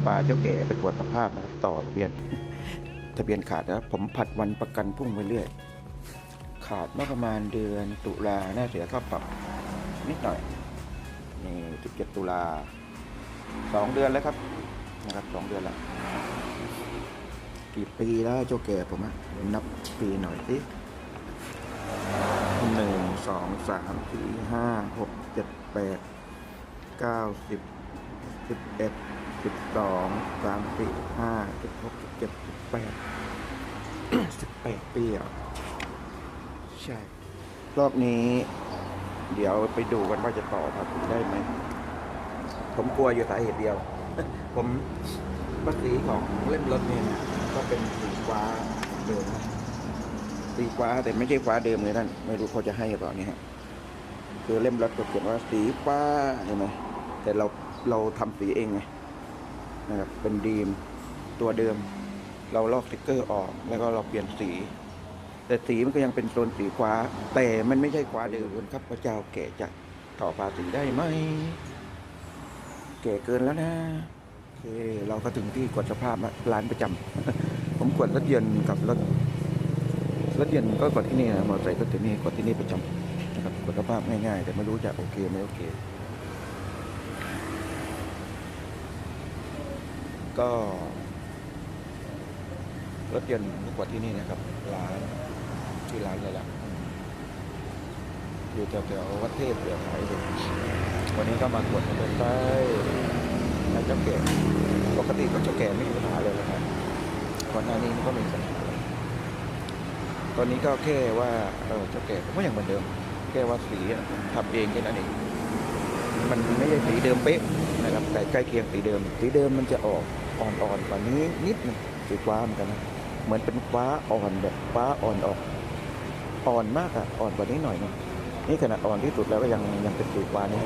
จะพาเจ้าแก่ไปตรวจสภาพนะครับต่อทะเบียน ทะเบียนขาดนะครับผมผัดวันประกันพรุ่งไปเรื่อย ขาดเมื่อประมาณเดือนตุลาน่าเสียค่าปรับนิดหน่อยนี่17ตุลาสองเดือนแล้วครับนะครับสองเดือนแล้วกี่ปีแล้วเจ้าแก่ผมอะนับปีหน่อยสิหนึ่งสองสามสี่ห้าหกเจ็ดแปดเก้าสิบสิบเอ็ด สิบสองสามสี่ห้าสิบหกสิบเจ็ดสิบแปดสิบแปดปีอะใช่ รอบนี้ เดี๋ยวไปดูกันว่าจะต่อภาษีได้ไหม ผมกลัวอยู่สาเหตุเดียว ผมภาษีของเล่มรถเนี่ยก็เป็นสีฟ้าเดิมสีฟ้าแต่ไม่ใช่ฟ้าเดิมเลยท่านไม่รู้เขาจะให้หรือเปล่านี่ยฮะคือเล่มรถก็เขียนว่าสีฟ้าเห็นไหมแต่เราเราทำสีเองไง นะครับเป็นดีมตัวเดิม เราลอกสติกเกอร์ออกแล้วก็เราเปลี่ยนสี แต่สีมันก็ยังเป็นโซนสีฟ้า แต่มันไม่ใช่ฟ้าเดิมครับพระเจ้าแก่จะต่อภาษีได้ไหมแก่เกินแล้วนะโอเคเราก็ถึงที่กดสภาพร้านประจำผมกดรถยนต์กับรถรถยนต์ก็กดที่นี่นะมอเตอร์ไซค์ก็ที่นี่กดที่นี่ประจำนะครับกดสภาพง่ายๆแต่ไม่รู้จะโอเคไม่โอเค ก็ รถยนต์ก็กดที่นี่นะครับร้านที่ร้านเลยล่ะอยู่แถวๆวัดเทพเดี๋ยวขายดูวันนี้ก็มากดมอเตอร์ไซค์ให้เจ้าแก่ปกติก็เจ้าแก่ไม่มีปัญหาเลยนะครับก่อนหน้านี้มันก็มีปัญหาตอนนี้ก็แค่ว่าเออเจ้าแก่ก็ยังเหมือนเดิม แค่ว่าสีอะทำเองแค่นั้นเองมันไม่ใช่สีเดิมเป๊ะนะครับแต่ใกล้เคียงสีเดิม สีเดิมมันจะออก อ่อนๆกว่านี้นิดนึงสีฟ้าเหมือนกันนะเหมือนเป็นฟ้าอ่อนแบบฟ้าอ่อนออก อ่อนมากอะอ่อนกว่านี้หน่อยนึงนี่ขนาดอ่อนที่สุดแล้วก็ยังยังเป็นสีฟ้านี่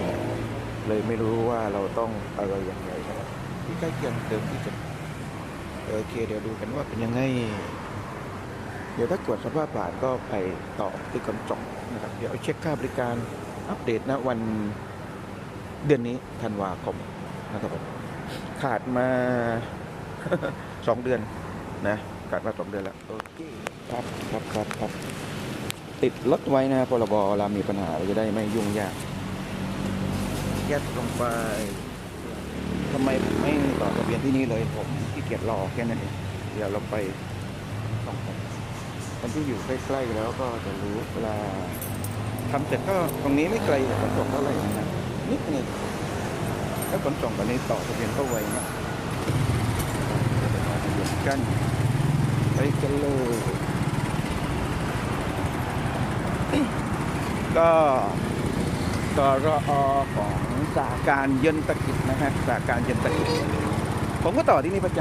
เลยไม่รู้ว่าเราต้องอะไรอย่างไรนะครับที่ใกล้เคียงเดิมที่สุดโอเคเดี๋ยวดูกันว่าเป็นยังไง เดี๋ยวถ้ากดสภาพผ่านก็ไปต่อที่กำจองนะครับ เดี๋ยวเอาเช็คค่าบริการอัปเดตนะวันเดือนนี้ธันวาคมนะครับผม ขาดมาสองเดือนนะขาดมาสองเดือนแล้วโอเคครับครับครับครับติดรถไว้นะพรบเรามีปัญหาเราจะได้ไม่ยุ่งยากยัดลงไปทำไมผมไม่ต่อทะเบียนที่นี่เลยผมขี้เกียจรอแค่นั้นเองเดี๋ยวเราไปต้องไปคนที่อยู่ใกล้ๆแล้วก็จะรู้เวลาทำเสร็จก็ตรงนี้ไม่ไกลจากขนส่งเท่าไหร่นะนิดนึง ถ้าขนส่งตอนนี้ต่อทะเบียนก็ไวนะทะเบียนกันไปกันเลยก็กรอของสาการเย็นตะกิจนะฮะสาการเย็นตะกิจผมก็ต่อที่นี่ประจ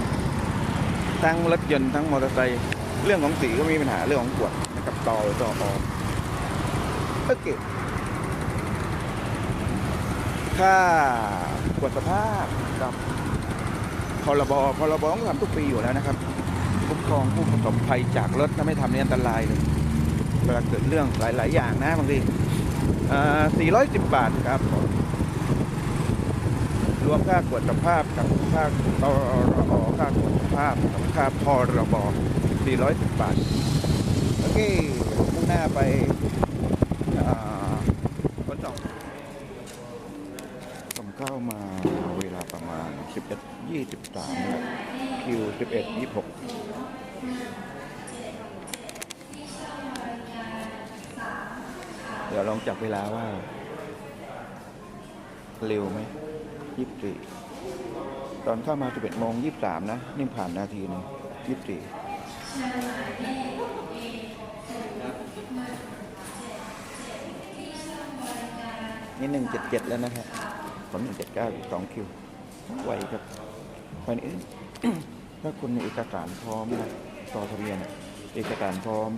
ำทั้งรถยนต์ทั้งมอเตอร์ไซค์เรื่องของสีก็มีปัญหาเรื่องของขวดนะครับต่อต่อโอเค ค่าขวดสภาพกับพรบพรบต้องทำทุกปีอยู่แล้วนะครับคุ้มครองผู้ประสบภัยจากรถถ้าไม่ทำเนี่อันตรายเลยเวลาเกิดเรื่องหลาย ๆ อย่างนะบางทีอ่า410 บาทครับ รวมค่าตรวจสภาพกับค่าตรอค่าตรวจสภาพกับค่าพรบ410 บาท โอเคมุ่งหน้าไปอ่าขนส่งผมเข้ามาเวลาประมาณ 11 23นะครับคิว11 26 เดี๋ยวลองจับเวลาว่า เร็วไหมยี่สิบสี่ตอนเข้ามาสิบเอ็ดโมงยี่สิบสามนะ นี่ผ่านนาทีหนึงยี่สิบสี่นี่หนึ่งเจ็ดเจ็ดแล้วนะครับผมหนึ่งเจ็ดเก้าอีกสองคิวไวครับภายในถ้าคุณมีเอกสารพร้อมนะต่อทะเบียนเอกสารพร้อม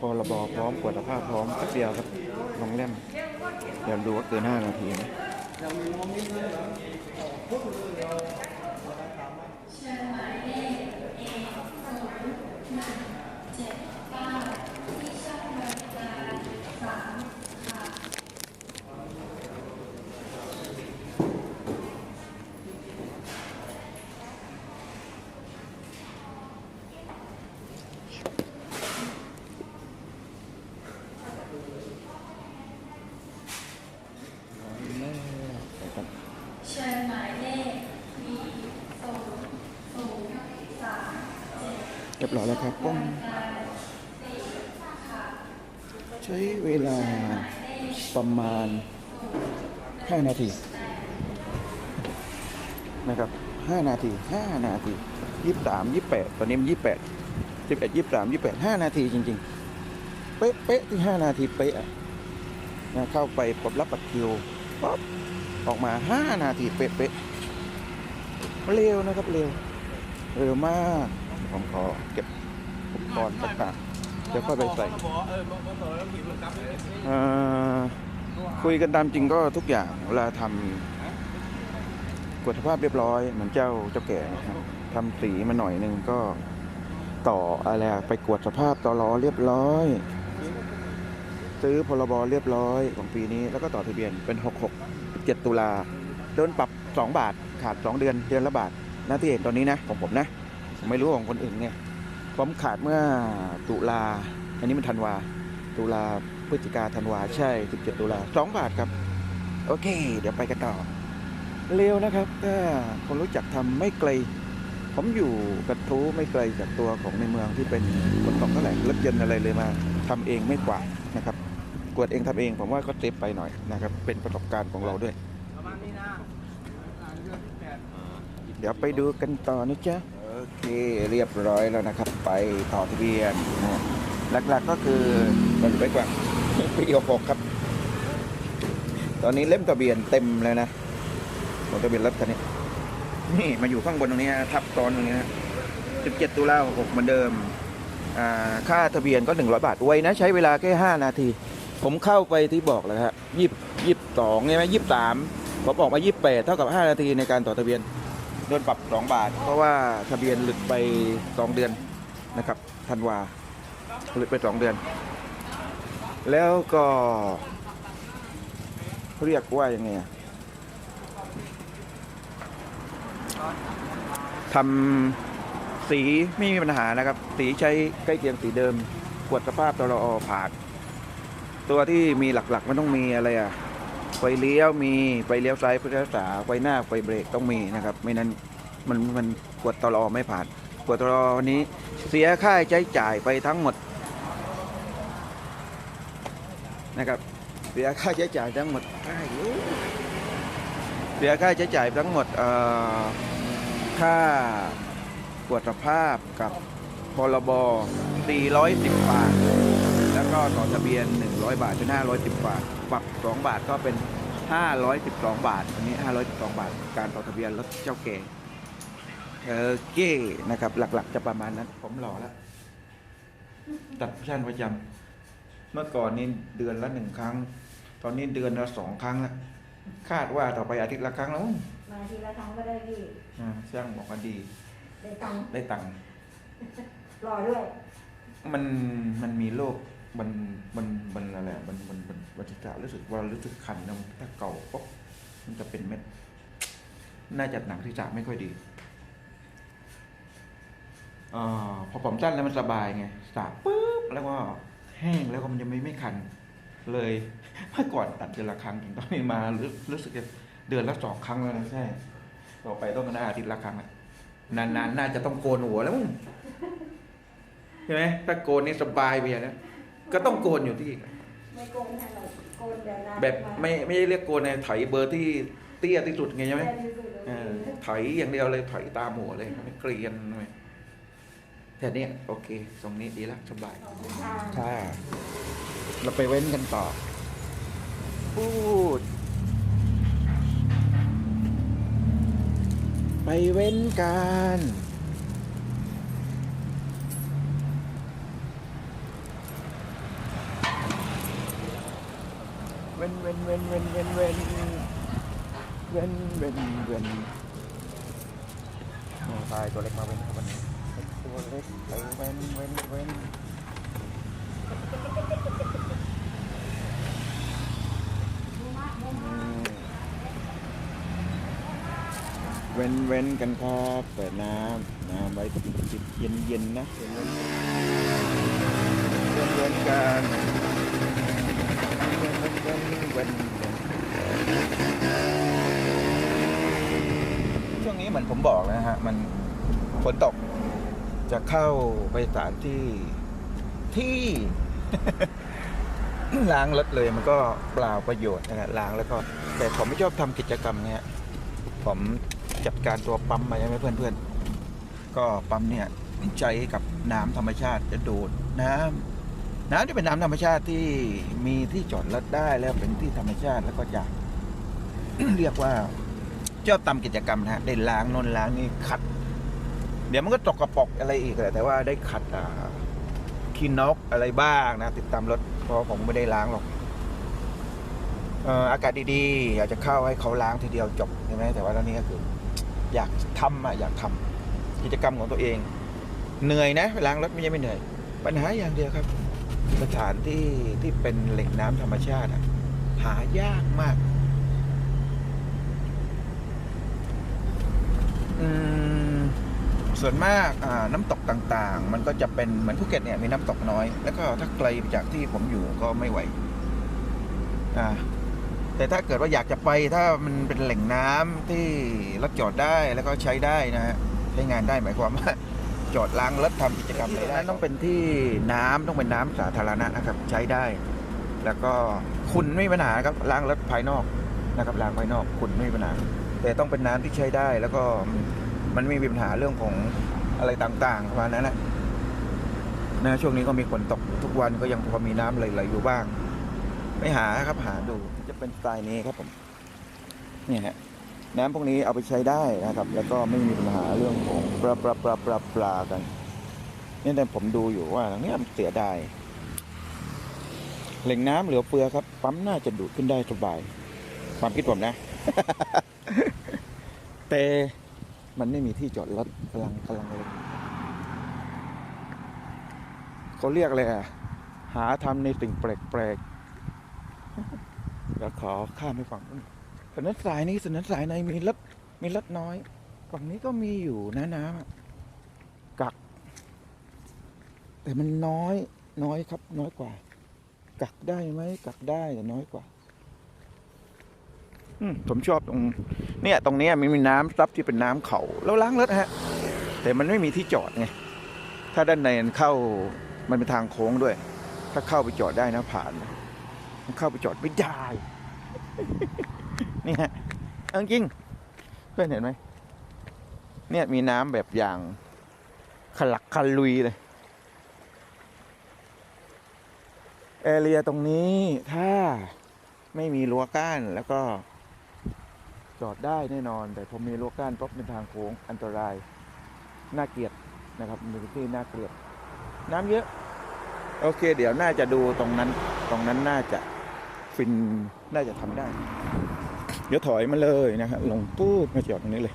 พรบพร้อมกวดสภาพพร้อมแป๊บเดียวครับลงเล่มเดี๋ยวดูว่าเกินห้านาทีไหม รียบร้อยแล้วครับป้องใช้เวลาประมาณ 5 นาทีนะครับ5นาที5นาที23 28ตอนนี้มัน28 11 23 28 5นาทีจริง ๆ เป๊ะเป๊ะที่5นาทีเป๊ะอะนะเข้าไปกดรับบัตรคิวป๊อบออกมา5นาทีเป๊ะเป๊ะเร็วนะครับเร็วเร็วมากผมขอเก็บอุปกรณ์ต่างๆเดี๋ยวค่อยไปใส่เอ่อ คุยกันตามจริงก็ทุกอย่างเวลาทำกวดสภาพเรียบร้อยเหมือนเจ้าเจ้าแก่นะครับทำสีมาหน่อยหนึงก็ต่ออะไรไปกวดสภาพต่อล้อเรียบร้อย ซื้อพรบเรียบร้อยของปีนี้แล้วก็ต่อทะเบียนเป็น 66 7 ตุลาโดนปรับ 2 บาทขาด 2 เดือนเดือนละบาทหน้าที่เห็นตอนนี้นะของผมนะผมไม่รู้ของคนอื่นไงผมขาดเมื่อตุลา อันนี้มันธันวาตุลา พฤศจิกาธันวาใช่ 17 ตุลา2บาทครับ โอเค เดี๋ยวไปกันต่อ เร็วนะครับถ้าคนรู้จักทำไม่ไกล ผมอยู่กระทู้ไม่ไกลจากตัวของในเมืองที่เป็นคนตกเท่าไหร่รถยนต์อะไรเลยมาทำเองไม่กว่านะครับ กวดเองทำเองผมว่าก็เซฟไปหน่อยนะครับ เป็นประสบการณ์ของเราด้วย เดี๋ยวไปดูกันต่อนะจ๊ะโอเคเรียบร้อยแล้วนะครับ ไปต่อทะเบียนหลักๆก็คือมันไปกว่า ปีหกครับ ตอนนี้เล่มทะเบียนเต็มเลยนะของทะเบียนรถคันนี้ นี่มาอยู่ข้างบนตรงนี้นะทับซ้อนตรงนี้นะ17ตุลา66เหมือนเดิม อ่า ค่าทะเบียนก็ 100 บาทไว้นะ ใช้เวลาแค่ 5 นาที ผมเข้าไปที่บอกแล้วครับยี่ยี่สองใช่ไหมยี่สามผมออกมายี่แปดเท่ากับ 5 นาทีในการต่อทะเบียนโดนปรับ 2 บาท เพราะว่าทะเบียนหลุดไป 2 เดือนนะครับธันวาหลุดไป 2 เดือน แล้วก็เรียกว่ายังไงทำสีไม่มีปัญหานะครับ สีใช้ใกล้เคียงสีเดิมกวดสภาพตลอผ่านตัวที่มีหลักๆ มันต้องมีอะไรอะไฟเลี้ยวมีไฟเลี้ยวซ้ายไฟเลี้ยวขวาไฟหน้าไฟเบรกต้องมีนะครับ ไม่นั้นมันมันกวดตลอไม่ผ่านกวดตลอวันนี้ เสียค่าใช้จ่ายไปทั้งหมด นะครับเสียค่าใช้จ่ายทั้งหมดเสียค่าใช้จ่ายทั้งหมดค่ากวดสภาพกับพรบ410 บาท แล้วก็ต่อทะเบียน 100 บาทเป็น510 บาท ปรับ 2 บาทก็เป็น 512 บาท อันนี้ 512 บาท การต่อทะเบียนรถเจ้าแก่โอเคนะครับ หลักๆ จะประมาณนั้น ผมรอแล้ว ตัดชั่นประจำ เมื่อก่อนนี่เดือนละหนึ่งครั้ง ตอนนี้เดือนละสองครั้งแล้วคาดว่าต่อไปอาทิตย์ละครั้งแล้วมั้งมาทีละครั้งก็ได้พี่อ่าช่างบอกว่าดี ได้ตังค์ได้ตังค์รอด้วย มันมันมีโรคมันมันมันอะไรอะมันมันมันวัชจะรู้สึกว่ารู้สึกคันนะถ้าเก่าปุ๊บมันจะเป็นเม็ด น่าจะหนังที่จะไม่ค่อยดีอาพอผมสั้นแล้วมันสบายไงสระปุ๊บแล้วก็ แห้งแล้วก็มันจะไม่ไม่คันเลยเมื่อก่อนตัดเดือนละครั้งถึงตอนนี้มารู้รู้สึกจะเดือนละสองครั้งแล้วนะใช่ต่อไปต้องหน้าอาทิตย์ละครั้งอะนานๆน่าจะต้องโกนหัวแล้วมั้งใช่ไหมถ้าโกนนี่สบายไปอย่างนะก็ต้องโกนอยู่ที่ไม่โกงแทนเราโกงแบบนั้นแบบไม่ไม่ได้เรียกโกนในไถเบอร์ที่เตี้ยที่สุดไงใช่ไหมแทนที่สุดเลยเออไถอย่างเดียวเลยไถตามหัวเลยไม่เกลียนเลย แต่เนี้ยโอเคตรงนี้ดีละสบายขอบคุณค่ะใช่เราไปเว้นกันต่อ พูด ไปเว้นกันเว้นเว้นเว้นเว้นเว้นเว้นเว้นเว้นเว้นเว้นโอ้ตายตัวเล็กมาเว้นครับวันนี้ ตัวเล็กไปเว้นเว้นเว้นเว้นเว้นกันครับเปิดน้ำน้ำไว้จิบจิบเย็นเย็นนะเว้นเว้นเว้นกันเว้นเว้นเว้นเว้นช่วงนี้เหมือนผมบอกแล้วนะฮะ มันฝนตก จะเข้าไปสถานที่ที่ ล้างรถเลยมันก็เปล่าประโยชน์นะฮะล้างแล้วก็ แต่ผมไม่ชอบทำกิจกรรมเนี้ยผมจัดการตัวปั๊มมาใช่ไหมเพื่อนๆ ก็ปั๊มเนี่ยใจกับน้ำธรรมชาติจะดูดน้ำน้ำที่เป็นน้ำธรรมชาติที่มีที่จอดรถได้แล้วเป็นที่ธรรมชาติแล้วก็จะเรียกว่าชอบทำกิจกรรมนะฮะได้ล้างนนล้างนี่ขัด เดี๋ยวมันก็ตกกระปรกอะไรอีกแหละแต่ว่าได้ขัดขี้นกอะไรบ้างนะ ติดตามรถเพราะผมไม่ได้ล้างหรอกอากาศดีๆ อยากจะเข้าให้เขาล้างทีเดียวจบใช่ไหมแต่ว่าตอนนี้ก็คือ อยากทำอะอยากทำกิจกรรมของตัวเอง เหนื่อยนะล้างรถไม่ใช่ไม่เหนื่อย ปัญหาอย่างเดียวครับ สถานที่ที่เป็นแหล่งน้ำธรรมชาติหายากมาก อืม ส่วนมากน้ำตกต่างๆ มันก็จะเป็นเหมือนภูเก็ตเนี่ยมีน้ำตกน้อย แล้วก็ถ้าไกลจากที่ผมอยู่ก็ไม่ไหวแต่ถ้าเกิดว่าอยากจะไปถ้ามันเป็นแหล่งน้ำที่รถจอดได้แล้วก็ใช้ได้นะฮะใช้งานได้หมายความว่าจอดล้างรถทำกิจกรรมอะไรได้ต้องเป็นที่น้ำต้องเป็นน้ำสาธารณะนะครับใช้ได้ แล้วก็คุณไม่มีปัญหาครับล้างรถภายนอกนะครับล้างภายนอกคุณไม่มีปัญหาแต่ต้องเป็นน้ำที่ใช้ได้แล้วก็ มันไม่มีปัญหาเรื่องของอะไรต่างๆประมาณนั้นแหละนะช่วงนี้ก็มีฝนตกทุกวันก็ยังพอมีน้ำไหลๆอยู่บ้าง ไม่หาครับหาดูจะเป็นสไตล์นี้ครับผมเนี่ยฮะน้ำพวกนี้เอาไปใช้ได้นะครับ แล้วก็ไม่มีปัญหาเรื่องของปลาปลาปลาปลาปลากันนี่แต่ผมดูอยู่ว่าเนี่ยมันเสียดายแหล่งน้ำเหลือเฟือครับ ปั๊มน่าจะดูดขึ้นได้สบาย ความคิดผมนะ แต่ มันไม่มีที่จอดรถกำลังกำลังเลยเขาเรียกอะไรอะ หาทำในสิ่งแปลกๆเดี๋ยวขอข้ามไปฝั่งนู้นถนนสายนี้ถนนสายในมีรถมีรถน้อย ฝั่งนี้ก็มีอยู่นะน้ำกัก แต่มันน้อยน้อยครับ น้อยกว่า กักได้ไหมกักได้แต่น้อยกว่า อืมผมชอบตรง เนี่ยตรงนี้มันมีน้ำซับที่เป็นน้ำเขาแล้วล้างรถฮะ แต่มันไม่มีที่จอดไงถ้าด้านในเข้ามันเป็นทางโค้งด้วย ถ้าเข้าไปจอดได้นะผ่านมันเข้าไปจอดไม่ได้นี่ฮะเอาจริงเพื่อนเห็นไหมเนี่ยมีน้ำแบบอย่างขลักขลุยเลยแอเรียตรงนี้ถ้าไม่มีรั้วกั้นแล้วก็ จอดได้แน่นอน แต่พอมีรั้วกั้นปุ๊บเป็นทางโค้งอันตรายน่าเกลียดนะครับเป็นที่น่าเกลียด น้ำเยอะ โอเค เดี๋ยวน่าจะดูตรงนั้น ตรงนั้นน่าจะฟินน่าจะทำได้ เดี๋ยวถอยมาเลยนะครับลงปุ๊บมาจอดตรงนี้เลย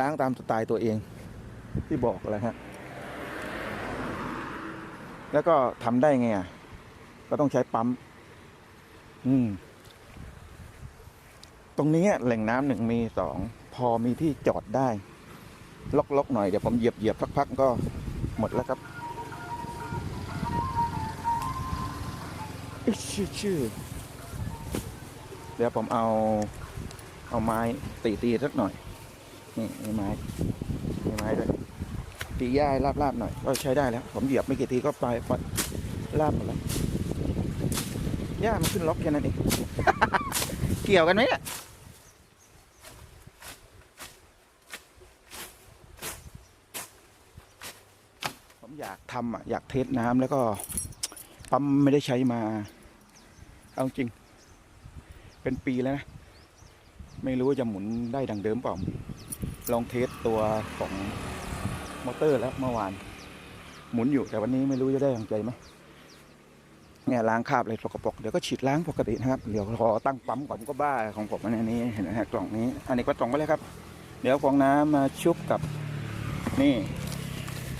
ล้างตามสไตล์ตัวเองที่บอกแล้วฮะ แล้วก็ทำได้ไงอะ ก็ต้องใช้ปั๊ม อืม ตรงนี้แหล่งน้ำหนึ่งมีสอง พอมีที่จอดได้ ล็อกๆหน่อย เดี๋ยวผมเหยียบเหยียบพักๆก็หมดแล้วครับชื่อชื่อเดี๋ยวผมเอา เอาไม้ตีตีสักหน่อย นี่มีไม้มีไม้ด้วยตีหญ้าให้ลาบๆหน่อยก็ใช้ได้แล้ว ผมเหยียบไม่กี่ทีก็ไปปล่อยลาบหมดแล้วหญ้ามันขึ้นล็อกแค่นั้นเอง เกี่ยวกันไหมเนี่ยผมอยากทำอะอยากเทสน้ำแล้วก็ปั๊มไม่ได้ใช้มา เอาจริง เป็นปีแล้วนะ ไม่รู้ว่าจะหมุนได้ดังเดิมเปล่า ลองเทสตัวของมอเตอร์แล้วเมื่อวาน หมุนอยู่แต่วันนี้ไม่รู้จะได้อย่างใจไหมเนี่ยล้างคราบอะไรสกปรกเดี๋ยวก็ฉีดล้างปกตินะครับ เดี๋ยวขอตั้งปั๊มก่อนก็บ้าของผมอันนี้เห็นไหมฮะกล่องนี้ อันนี้ก็ตรงไปเลยครับ เดี๋ยวฟองน้ำมาชุบกับนี่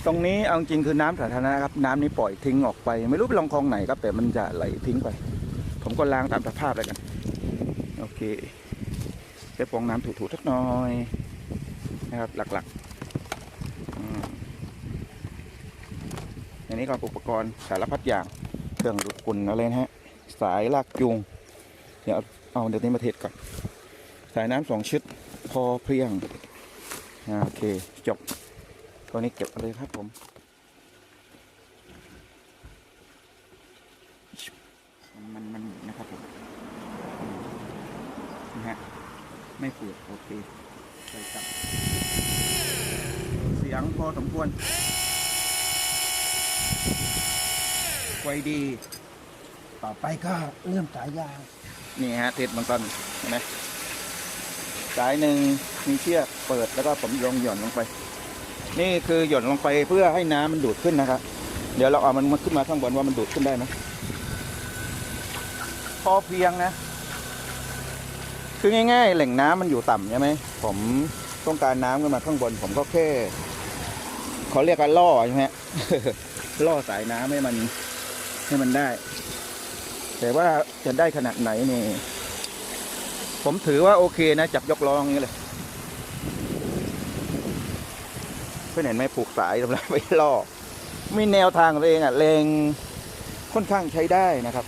ตรงนี้เอาจริงคือน้ำสาธารณะครับ น้ำนี้ปล่อยทิ้งออกไป ไม่รู้ไปลงคลองไหนครับ แต่มันจะไหลทิ้งไป ผมก็ล้างตามสภาพเลยกัน โอเคได้ฟองน้ำถูๆสักหน่อย นะครับหลักๆอันนี้ก็อุปกรณ์สารพัดอย่างเครื่องดูดฝุ่นอะไรนะฮะสายลากจูงเดี๋ยวเอาเดี๋ยวนี้มาเทสก่อนสายน้ำสองชุดพอเพียงโอเคจบตัวนี้เก็บเอาเลยครับผมมันมันนะครับผมนะฮะไม่เปิดโอเค ใส่กลับ เสียงพอสมควรไวดี ต่อไปก็เริ่มสายยาง นี่ฮะเทสมันก่อนเห็นไหมสายหนึ่งมีเชือกเปิดแล้วก็ผมลงหย่อนลงไป นี่คือหย่อนลงไปเพื่อให้น้ำมันดูดขึ้นนะครับ เดี๋ยวเราเอามันมาขึ้นมาข้างบนว่ามันดูดขึ้นได้ไหมพอเพียงนะ คือง่าย ๆ แหล่งน้ำมันอยู่ต่ำใช่ไหมผมต้องการน้ำขึ้นมาข้างบน ผมก็แค่เขาเรียกกันล่อใช่ไหมล่อสายน้ำให้มันให้มันได้ แต่ว่าจะได้ขนาดไหนนี่ ผมถือว่าโอเคนะ จับยกล้ออย่างนี้เลยเพื่อนเห็นไหมผูกสายสำหรับไว้ล่อมีแนวทางของตัวเองอะเลงค่อนข้างใช้ได้นะครับ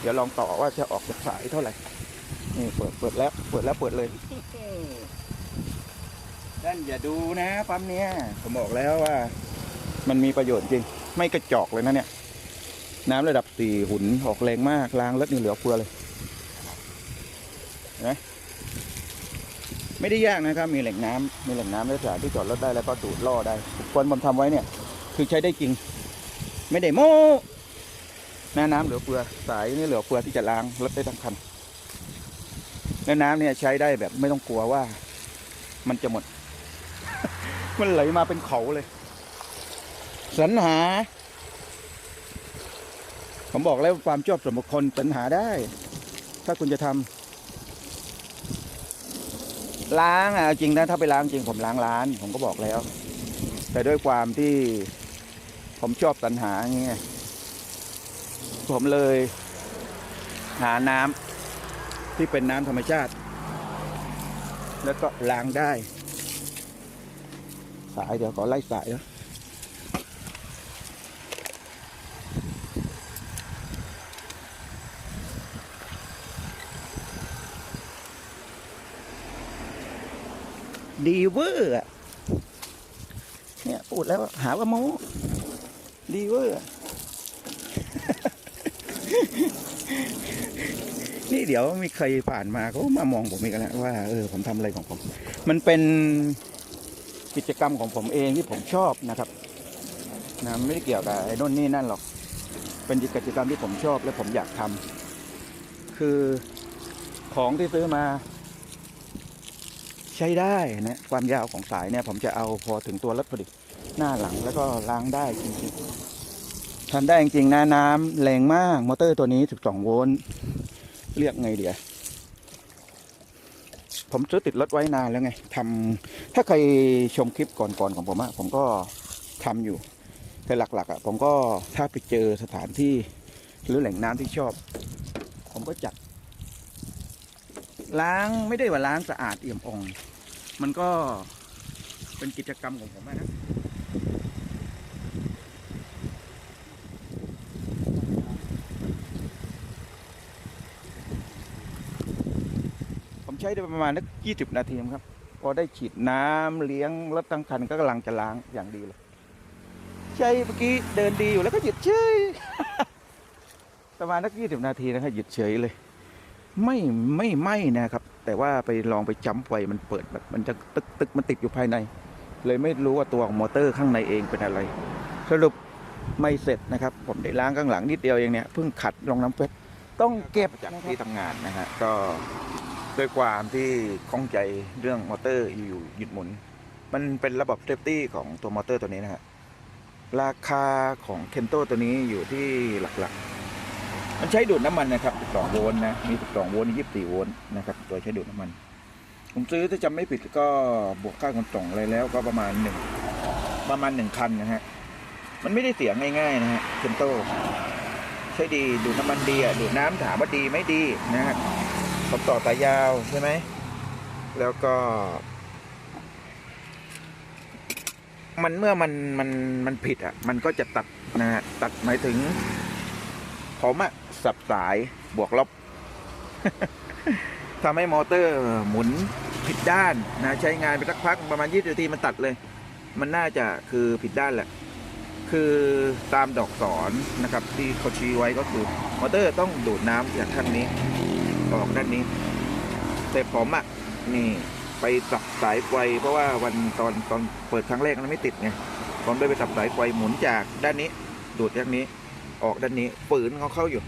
เดี๋ยวลองต่อว่าจะออกจากสายเท่าไหร่ นี่เปิดเปิดแล้วเปิดแล้วเปิดเลยท่านอย่าดูนะปั๊มเนี้ยผมบอกแล้วว่า มันมีประโยชน์จริง ไม่กระจอกเลยนะเนี่ย น้ำระดับสี่หุนออกแรงมากล้างรถนี่เหลือเฟือเลยเห็นไหมไม่ได้ยากนะครับ มีแหล่งน้ำมีแหล่งน้ำในสถานที่จอดรถได้แล้วก็ดูดล่อได้ควรผมทำไว้เนี่ย คือใช้ได้จริง ไม่ได้โม้หน้าน้ำเหลือเฟือสายนี่เหลือเฟือที่จะล้างรถได้ทั้งคัน แล้วน้ำเนี่ยใช้ได้แบบไม่ต้องกลัวว่า มันจะหมด มันไหลมาเป็นเขาเลยสรรหา ผมบอกแล้วความชอบส่วนบุคคลสรรหาได้ ถ้าคุณจะทำล้างอะจริงนะถ้าไปล้างจริงผมล้างร้าน ผมก็บอกแล้ว แต่ด้วยความที่ผมชอบสรรหาอย่างเงี้ยผมเลยหาน้ำ ที่เป็นน้ำธรรมชาติ แล้วก็ล้างได้ สายเดี๋ยวขอไล่สายแล้วดีเวอร์อะเนี่ยพูดแล้วหาว่าโม้ดีเวอร์ นี่เดี๋ยวมีใครผ่านมาเขามามองผมอีกแล้วว่าเออผมทำอะไรของผม มันเป็นกิจกรรมของผมเองที่ผมชอบนะครับนะไม่ได้เกี่ยวกับไอ้นู่นนี่นั่นหรอก เป็นกิจกรรมที่ผมชอบและผมอยากทำคือของที่ซื้อมา ใช้ได้นะความยาวของสายเนี่ย ผมจะเอาพอถึงตัวรถพอดีหน้าหลังแล้วก็ล้างได้จริงๆทำได้จริงๆนะน้ำแรงมาก มอเตอร์ตัวนี้ 12 โวลต์ เรียกไงเดียผมซื้อติดรถไว้นานแล้วไงทำถ้าใครชมคลิปก่อนๆของผมอะผมก็ทำอยู่ แต่หลักๆอะผมก็ถ้าไปเจอสถานที่หรือแหล่งน้ำที่ชอบ ผมก็จัด ล้างไม่ได้ว่าล้างสะอาดเอี่ยมอ่อง มันก็เป็นกิจกรรมของผมนะ ผมใช้ได้ประมาณนักยี่สิบนาทีครับ พอได้ฉีดน้ำเลี้ยงรถทั้งคันก็กำลังจะล้างอย่างดีเลยใช่เมื่อกี้เดินดีอยู่แล้วก็หยุดเฉยประมาณนักยี่สิบนาทีนะครับหยุดเฉยเลย ไม่ไม่ไหมนะครับ แต่ว่าไปลองไปจัมไฟมันเปิดแบบมันจะตึกตึกมันติดอยู่ภายใน เลยไม่รู้ว่าตัวของมอเตอร์ข้างในเองเป็นอะไร สรุปไม่เสร็จนะครับ ผมได้ล้างข้างหลังนิดเดียวเองเนี่ยเพิ่งขัดลงน้ำเฟสต้องเก็บจากที่ทำงานนะฮะก็ ด้วยความที่ข้องใจเรื่องมอเตอร์อยู่หยุดหมุน มันเป็นระบบเซฟตี้ของตัวมอเตอร์ตัวนี้นะฮะราคาของเคนโตตัวนี้อยู่ที่หลักๆ มันใช้ดูดน้ำมันนะครับ 12 โวลต์นะ มี 12 โวลต์24 โวลต์นะครับ ตัวใช้ดูดน้ำมัน ผมซื้อถ้าจำไม่ผิดก็บวกค่าขนส่งอะไรแล้วก็ประมาณหนึ่งประมาณหนึ่งคันนะฮะ มันไม่ได้เสียงง่ายๆนะฮะเคนโตใช้ดีดูดน้ำมันดีอะดูดน้ำถามว่าดีไม่ดีนะฮะ ขอบต่อสายยาวใช่ไหม แล้วก็ มันเมื่อมันมันมันผิดอะ มันก็จะตัดนะฮะตัดหมายถึง ผมอะสับสายบวกลบทำให้มอเตอร์หมุนผิดด้านนะใช้งานไปสักพักประมาณ20นาทีมันตัดเลย มันน่าจะคือผิดด้านแหละ คือตามดอกสอนนะครับ ที่เขาชี้ไว้ก็คือ มอเตอร์ต้องดูดน้ำจากข้างนี้ ออกด้านนี้ แต่ผมอะนี่ไปสับสายไฟเพราะว่าวันตอนตอนเปิดครั้งแรกมันไม่ติดไงผมได้ไปสับสายไฟหมุนจากด้านนี้ดูดด้านนี้ ออกด้านนี้ฝืนเขาเข้าอยู่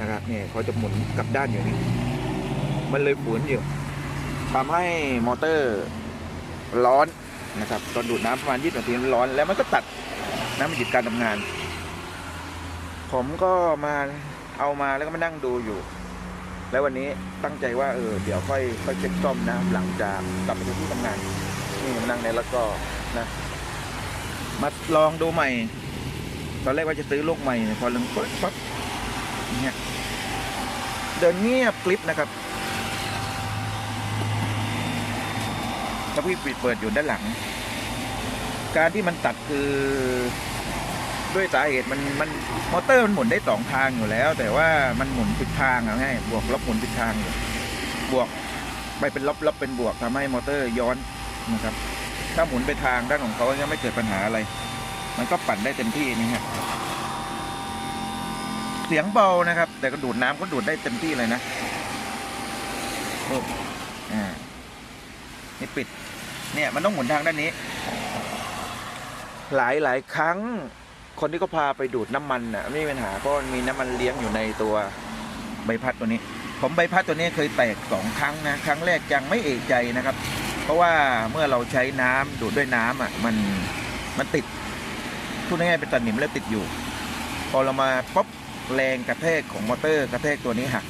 นะครับเนี่ยเขาจะหมุนกลับด้านอยู่นี่มันเลยฝืนอยู่ทำให้มอเตอร์ร้อนนะครับตอนดูดน้ำประมาณ20นาทีร้อน แล้วมันก็ตัดน้ำมันหยุดการทำงาน ผมก็มาเอามาแล้วก็มานั่งดูอยู่ แล้ววันนี้ตั้งใจว่าเออเดี๋ยวค่อยค่อยเช็คซ่อมนะหลังจากกลับไปที่ทำงานนี่มานั่งในแล้วก็นะมาลองดูใหม่ ตอนแรกว่าจะซื้อลูกใหม่ พอลงปั๊บปั๊บเนี่ยเดินเงียบกลิปนะครับถ้าพี่ปิดเปิดอยู่ด้านหลัง การที่มันตัดคือ ด้วยสาเหตุมันมันมอเตอร์มันหมุนได้สองทางอยู่แล้ว แต่ว่ามันหมุนผิดทางเอาง่ายบวกลบหมุนผิดทางอยู่บวกไปเป็นลบลบเป็นบวกทำให้มอเตอร์ย้อนนะครับ ถ้าหมุนไปทางด้านของเขาจะไม่เกิดปัญหาอะไร มันก็ปั่นได้เต็มที่นี่ฮะเสียงเบานะครับ แต่ก็ดูดน้ำก็ดูดได้เต็มที่เลยนะโอ้อ่านี่ปิด เนี่ยมันต้องหมุนทางด้านนี้ หลายหลายครั้ง คนที่เขาพาไปดูดน้ำมันน่ะไม่มีปัญหาเพราะมันมีน้ำมันเลี้ยงอยู่ในตัวใบพัดตัวนี้ ผมใบพัดตัวนี้เคยแตกสองครั้งนะครั้งแรกยังไม่เอกใจนะครับ เพราะว่าเมื่อเราใช้น้ำดูดด้วยน้ำอะมันมันติดพูดง่ายๆเป็นตะหนิมแล้วติดอยู่ พอเรามาป๊อบแรงกระแทกของมอเตอร์กระแทกตัวนี้หัก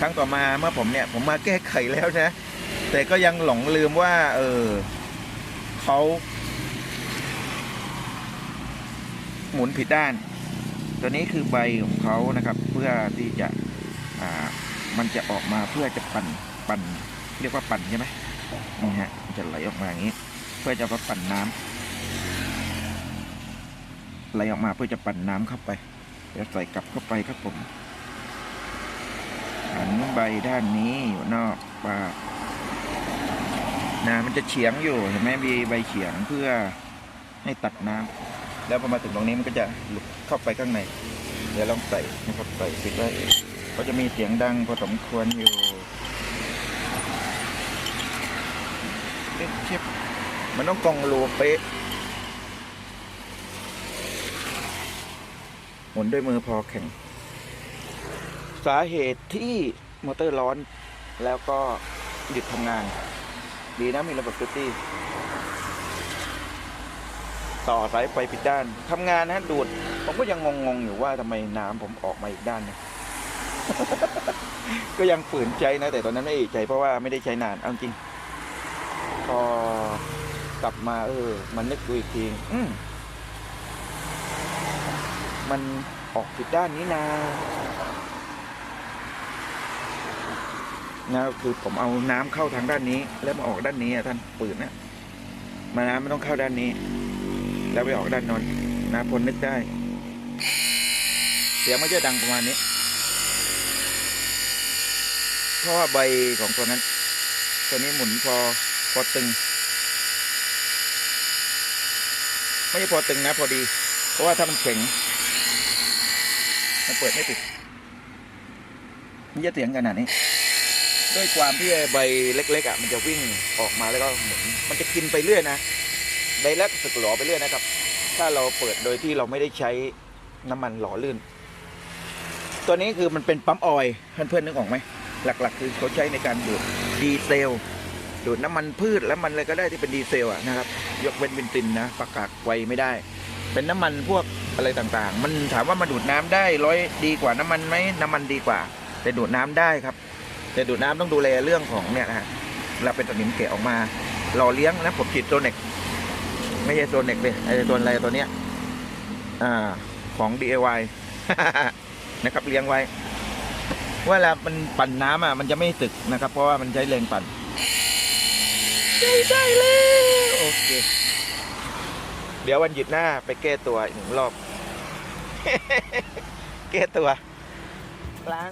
ครั้งต่อมาเมื่อผมเนี่ยผมมาแก้ไขแล้วนะ แต่ก็ยังหลงลืมว่า เออเขา หมุนผิดด้าน ตัวนี้คือใบของเขานะครับ เพื่อที่จะมันจะออกมาเพื่อจะปั่นปั่นเรียกว่าปั่นใช่ไหมนี่ฮะจะไหลออกมาอย่างนี้ เพื่อจะมาปั่นน้ำไหลออกมาเพื่อจะปั่นน้ำเข้าไปแล้วใส่กลับเข้าไปครับผมหันใบด้านนี้อยู่นอกปากนะมันจะเฉียงอยู่เห็นไหมมีใบเฉียงเพื่อให้ตัดน้ำ แล้วพอมาถึงตรงนี้มันก็จะหลุดเข้าไปข้างใน เดี๋ยวลองใส่นะครับใส่ปิดไว้ก็จะมีเสียงดังพอสมควรอยู่เอ๊ะเชฟมันต้องกองรูเป๊ะหมุนด้วยมือพอแข็ง สาเหตุที่มอเตอร์ร้อนแล้วก็หยุดทำงาน ดีนะมีระบบเซฟตี้ ต่อสายไฟผิดด้านทำงานนะดูด ผมก็ยังงงๆอยู่ว่าทำไมน้ำผมออกมาอีกด้านหนึงก็ยังฝืนใจนะ แต่ตอนนั้นไม่เอกใจเพราะว่าไม่ได้ใช้นานเอาจริงพอกลับมาเออ มันนึกดูอีกทีอืมมันออกผิดด้านนี้นะนะคือผมเอาน้ำเข้าทางด้านนี้ แล้วมาออกด้านนี้อะท่านปืนนะมาน้ำไมันต้องเข้าด้านนี้ แล้วไปออกด้านนนนะพลนึกได้ เสียงไมันจะดังประมาณนี้ เพราะว่าใบของตัวนั้น ตัวนี้หมุนพอพอตึง ไม่ใช่พอตึงนะพอดี เพราะว่าถ้ามันแข็งมันเปิดไม่ติดมันจะเสียงขนาดนี้ ด้วยความที่ใบเล็กๆอะมันจะวิ่งออกมาแล้วก็หมุนมันจะกินไปเรื่อยนะ ใบแรกสึกหลอไปเรื่อยนะครับ ถ้าเราเปิดโดยที่เราไม่ได้ใช้น้ำมันหล่อลื่น ตัวนี้คือมันเป็นปั๊มออยล์เพื่อนๆนึกออกไหมหลักๆ คือเขาใช้ในการดูดดีเซลดูดน้ำมันพืชแล้วมันอะไรก็ได้ที่เป็นดีเซลอะนะครับ ยกเว้นเบนซินนะประกาศไวไม่ได้ เป็นน้ำมันพวกอะไรต่างๆ มันถามว่ามาดูดน้ำได้ร้อยดีกว่าน้ำมันไหมน้ำมันดีกว่า แต่ดูดน้ำได้ครับ แต่ดูดน้ำต้องดูแลเรื่องของเนี่ยนะฮะเวลาเป็นสนิมแกะออกมาหล่อเลี้ยงนะผมฉีดโซเน็ก ไม่ใช่โซเน็กเลยไอ้ตัวอะไรตัวเนี้ยอ่าของ DIY นะครับเลี้ยงไว้เวลามันปั่นน้ำอะมันจะไม่ตึกนะครับ เพราะว่ามันใช้แรงปั่นใช่ใช่เลยโอเค เดี๋ยววันหยุดหน้าไปแก้ตัวอีกหนึ่งรอบ แก้ตัวล้าง